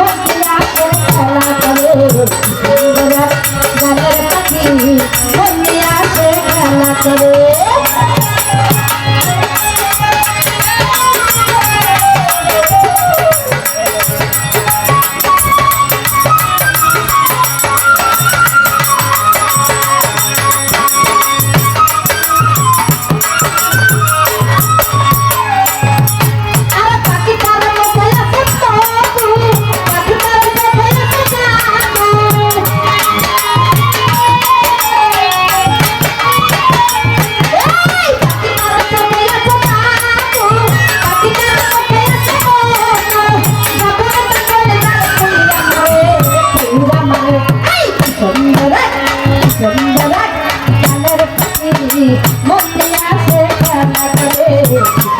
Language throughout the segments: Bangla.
Let's. Thank you.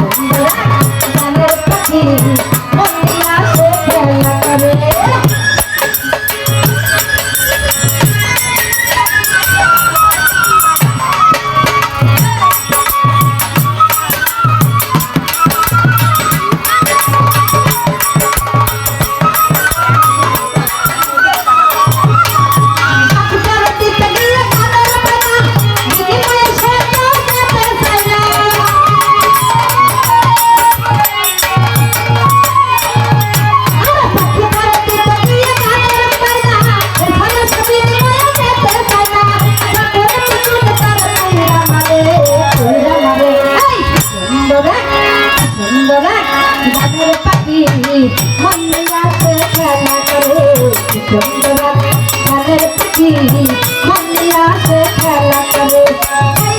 বাদর পাখি মন আসে খেলা করে। খেলা করে।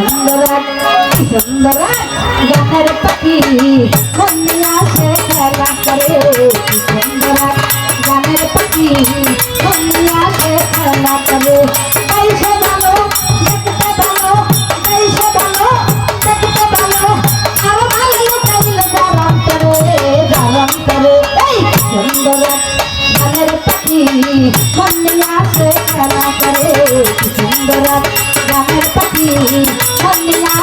সুন্দরাগ সুন্দরাগ গাছের পাখি বন্যা সে খেলা করে সুন্দরাগ গানের পাখি বন্যা সে খেলা করে পয়সা ভালো দেখতে ভালো পয়সা ভালো দেখতে ভালো আর ভালো কাজল দারাম করে দারাম করে এই সুন্দরাগ গানের পাখি বন্যা সে খেলা করে সুন্দরাগ হল্লা